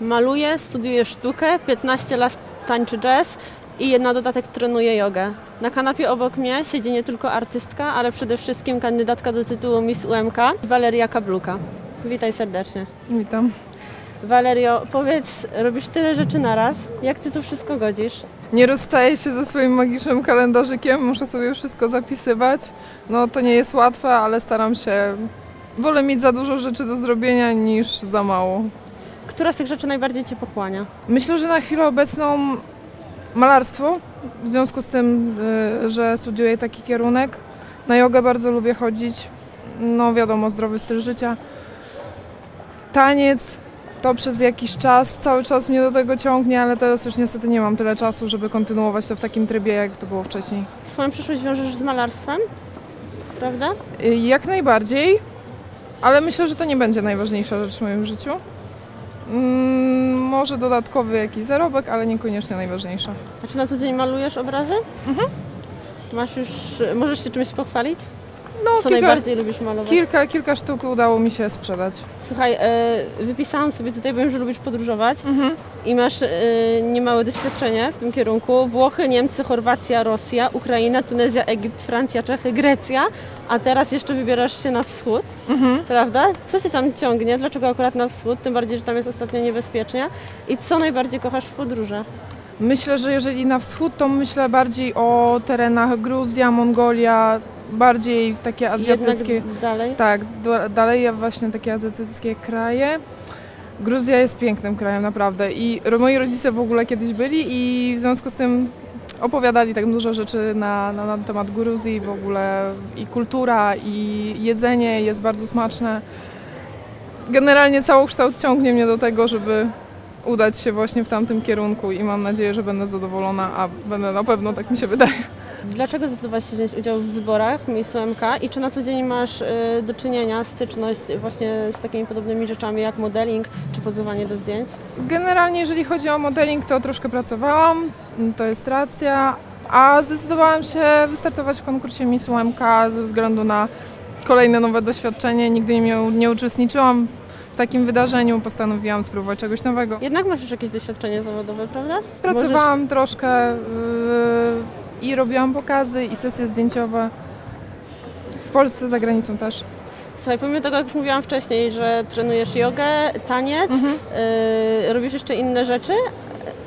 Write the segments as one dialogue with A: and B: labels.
A: Maluje, studiuje sztukę, 15 lat tańczy jazz i na dodatek trenuje jogę. Na kanapie obok mnie siedzi nie tylko artystka, ale przede wszystkim kandydatka do tytułu Miss UMK, Waleria Kabluka. Witaj serdecznie.
B: Witam.
A: Walerio, powiedz, robisz tyle rzeczy naraz, jak ty to wszystko godzisz?
B: Nie rozstaję się ze swoim magicznym kalendarzykiem, muszę sobie wszystko zapisywać. No to nie jest łatwe, ale staram się. Wolę mieć za dużo rzeczy do zrobienia niż za mało.
A: Która z tych rzeczy najbardziej cię pochłania?
B: Myślę, że na chwilę obecną malarstwo, w związku z tym, y, że studiuję taki kierunek. Na jogę bardzo lubię chodzić. No wiadomo, zdrowy styl życia. Taniec to przez jakiś czas, cały czas mnie do tego ciągnie, ale teraz już niestety nie mam tyle czasu, żeby kontynuować to w takim trybie, jak to było wcześniej.
A: Swoją przyszłość wiążesz z malarstwem, prawda?
B: Y, Jak najbardziej, ale myślę, że to nie będzie najważniejsza rzecz w moim życiu. Mm, może dodatkowy jakiś zarobek, ale niekoniecznie najważniejsza.
A: A czy na co dzień malujesz obrazy?
B: Mhm.
A: Masz już, możesz się czymś pochwalić?
B: No,
A: Co
B: kilka,
A: najbardziej lubisz malować?
B: kilka, kilka sztuk udało mi się sprzedać.
A: Słuchaj, e, wypisałam sobie tutaj, wiem, że lubisz podróżować
B: Mhm.
A: i masz e, niemałe doświadczenie w tym kierunku. Włochy, Niemcy, Chorwacja, Rosja, Ukraina, Tunezja, Egipt, Francja, Czechy, Grecja, a teraz jeszcze wybierasz się na wschód,
B: Mhm.
A: prawda? Co cię tam ciągnie? Dlaczego akurat na wschód? Tym bardziej, że tam jest ostatnio niebezpiecznie. I co najbardziej kochasz w podróży?
B: Myślę, że jeżeli na wschód, to myślę bardziej o terenach Gruzja, Mongolia, bardziej w takie azjatyckie.
A: Jednak dalej.
B: Tak, dalej właśnie takie azjatyckie kraje. Gruzja jest pięknym krajem, naprawdę. I moi rodzice w ogóle kiedyś byli i w związku z tym opowiadali tak dużo rzeczy na, na, na temat Gruzji w ogóle. I kultura, i jedzenie jest bardzo smaczne. Generalnie całokształt ciągnie mnie do tego, żeby udać się właśnie w tamtym kierunku i mam nadzieję, że będę zadowolona, a będę na pewno, tak mi się wydaje.
A: Dlaczego zdecydowałaś się wziąć udział w wyborach Miss UMK i czy na co dzień masz e, do czynienia, styczność właśnie z takimi podobnymi rzeczami jak modeling czy pozowanie do zdjęć?
B: Generalnie, jeżeli chodzi o modeling, to troszkę pracowałam, to jest racja, a zdecydowałam się wystartować w konkursie Miss UMK ze względu na kolejne nowe doświadczenie. Nigdy nie, nie uczestniczyłam takim wydarzeniu, postanowiłam spróbować czegoś nowego.
A: Jednak masz już jakieś doświadczenie zawodowe, prawda?
B: Pracowałam troszkę yy, i robiłam pokazy i sesje zdjęciowe. W Polsce, za granicą też.
A: Słuchaj, pomimo tego, jak już mówiłam wcześniej, że trenujesz jogę, taniec,
B: Mhm.
A: e, robisz jeszcze inne rzeczy,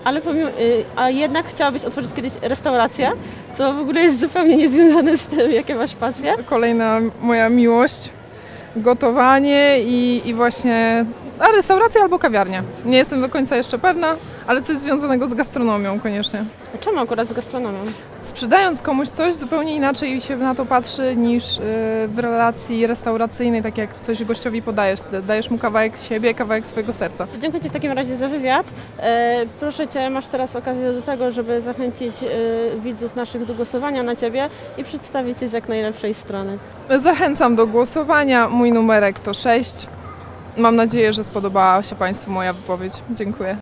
A: ale pomimo, e, a jednak chciałabyś otworzyć kiedyś restaurację, co w ogóle jest zupełnie niezwiązane z tym, jakie masz pasje.
B: Kolejna moja miłość, gotowanie i, i właśnie a restauracja albo kawiarnia. Nie jestem do końca jeszcze pewna, ale coś związanego z gastronomią koniecznie.
A: A czemu akurat z gastronomią?
B: Sprzedając komuś coś, zupełnie inaczej się na to patrzy niż y, w relacji restauracyjnej, tak jak coś gościowi podajesz. Dajesz mu kawałek siebie, kawałek swojego serca.
A: Dziękuję Ci w takim razie za wywiad. E, proszę Cię, masz teraz okazję do tego, żeby zachęcić e, widzów naszych do głosowania na Ciebie i przedstawić się z jak najlepszej strony.
B: Zachęcam do głosowania. Mój numerek to 6. Mam nadzieję, że spodobała się Państwu moja wypowiedź. Dziękuję.